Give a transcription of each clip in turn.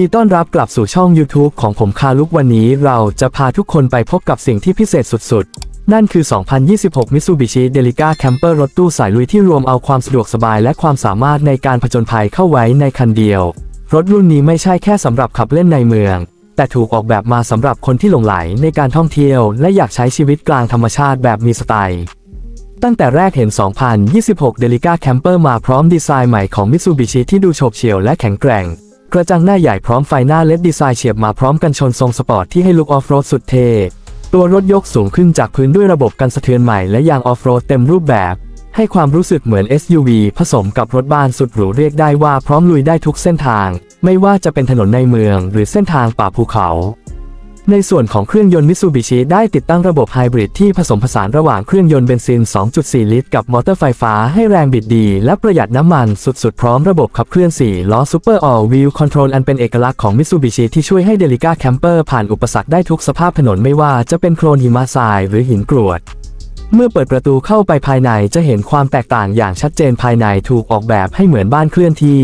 ีต้อนรับกลับสู่ช่อง YouTube ของผมคาลุกวันนี้เราจะพาทุกคนไปพบกับสิ่งที่พิเศษสุดๆ นั่นคือ 2026 Mitsubishi Delica Camper รถตู้สายลุยที่รวมเอาความสะดวกสบายและความสามารถในการผจญภัยเข้าไว้ในคันเดียว รถรุ่นนี้ไม่ใช่แค่สำหรับขับเล่นในเมือง แต่ถูกออกแบบมาสำหรับคนที่หลงไหลในการท่องเที่ยว และอยากใช้ชีวิตกลางธรรมชาติแบบมีสไตล์ตั้งแต่แรกเห็น 2026 Delica Camper มาพร้อมดีไซน์ใหม่ของ Mitsubishi ที่ดูโฉบเฉี่ยวและแข็งแกร่ง กระจังหน้าใหญ่พร้อมไฟหน้าเลดดีไซน์เฉียบมาพร้อมกันชนทรงสปอร์ตที่ให้ลุกออฟโรดสุดเท่ตัวรถยกสูงขึ้นจากพื้นด้วยระบบกันสะเทือนใหม่และยางออฟโรดเต็มรูปแบบ ให้ความรู้สึกเหมือน SUV ผสมกับรถบ้านสุดหรูเรียกได้ว่าพร้อมลุยได้ทุกเส้นทาง ไม่ว่าจะเป็นถนนในเมืองหรือเส้นทางป่าภูเขา ในส่วนของเครื่องยนต์มิ t ซูบิชิได้ติดตั้งระบบไฮบริดที่ผสมผสานระหว่างเครื่องยนต์เบนซิน 2.4 ลิตร กับมอเตอร์ไฟฟ้าให้แรงบิดดี และประหยัดน้ำมันสุดๆ พร้อมระบบขับเคลื่อน 4 ล้อ Super All Wheel Control อันเป็นเอกลักษณ์ของมิ t ซูบิชิที่ช่วยให้เดลิก้าแคมเปอร์ผ่านอุปสรรคได้ทุกสภาพถนนไม่ว่าจะเป็นโคลนหิมะทราย หรือหินกรวดเมื่อเปิดประตูเข้าไปภายในจะเห็นความแตกต่างอย่างชัดเจนภายในถูกออกแบบให้เหมือนบ้านเคลื่อนที่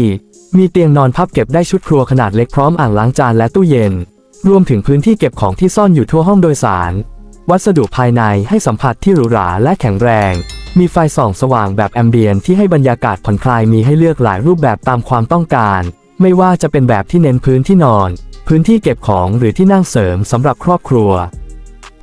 มีเตียงนอนพับเก็บได้ชุดครัวขนาดเล็กพร้อมอ่างล้างจานและตู้เย็น รวมถึงพื้นที่เก็บของที่ซ่อนอยู่ทั่วห้องโดยสาร วัสดุภายในให้สัมผัสที่หรูหราและแข็งแรง มีไฟส่องสว่างแบบแอมเบียนที่ให้บรรยากาศผ่อนคลายมีให้เลือกหลายรูปแบบตามความต้องการ ไม่ว่าจะเป็นแบบที่เน้นพื้นที่นอน พื้นที่เก็บของหรือที่นั่งเสริมสำหรับครอบครัว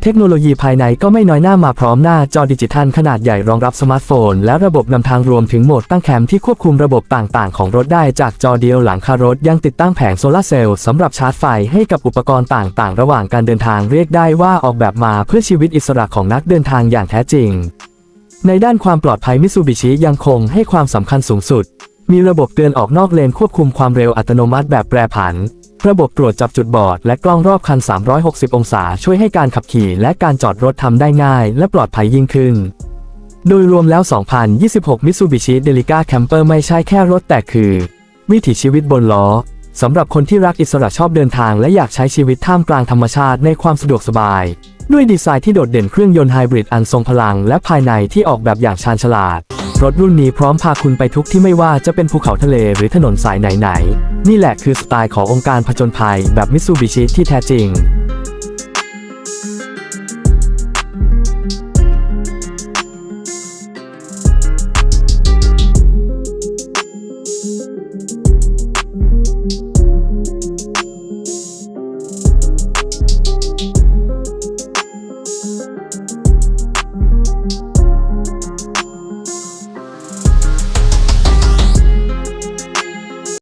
เทคโนโลยีภายในก็ไม่น้อยหน้ามาพร้อมหน้าจอดิจิทัลขนาดใหญ่รองรับสมาร์ทโฟน และระบบนำทางรวมถึงโหมดตั้งแคมที่ควบคุมระบบต่างๆ ของรถได้จากจอเดียวหลังคารถยังติดตั้งแผงโซลาร์เซลล์สำหรับชาร์จไฟให้กับอุปกรณ์ต่างๆ ระหว่างการเดินทางเรียกได้ว่าออกแบบมาเพื่อชีวิตอิสระของนักเดินทางอย่างแท้จริง ในด้านความปลอดภัยมิ t ซูบิชิยังคงให้ความสำคัญสูงสุด มีระบบเตือนออกนอกเลนควบคุมความเร็วอัตโนมัติแบบแปรผัน ระบบตรวจจับจุดบอดและกล้องรอบคัน 360 องศาช่วยให้การขับขี่และการจอดรถทำได้ง่าย และปลอดภัยยิ่งขึ้น โดยรวมแล้ว 2026 Mitsubishi Delica Camper ไม่ใช่แค่รถแต่คือ วิถีชีวิตบนล้อสำหรับคนที่รักอิสระชอบเดินทาง และอยากใช้ชีวิตท่ามกลางธรรมชาติในความสะดวกสบาย ด้วยดีไซน์ที่โดดเด่นเครื่องยนต์ไฮบริดอันทรงพลัง และภายในที่ออกแบบอย่างชาญฉลาด รถรุ่นนี้พร้อมพาคุณไปทุกที่ไม่ว่าจะเป็นภูเขาทะเลหรือถนนสายไหนๆ นี่แหละคือสไตล์ขององค์การผจญภัยแบบมิตซูบิชิที่แท้จริง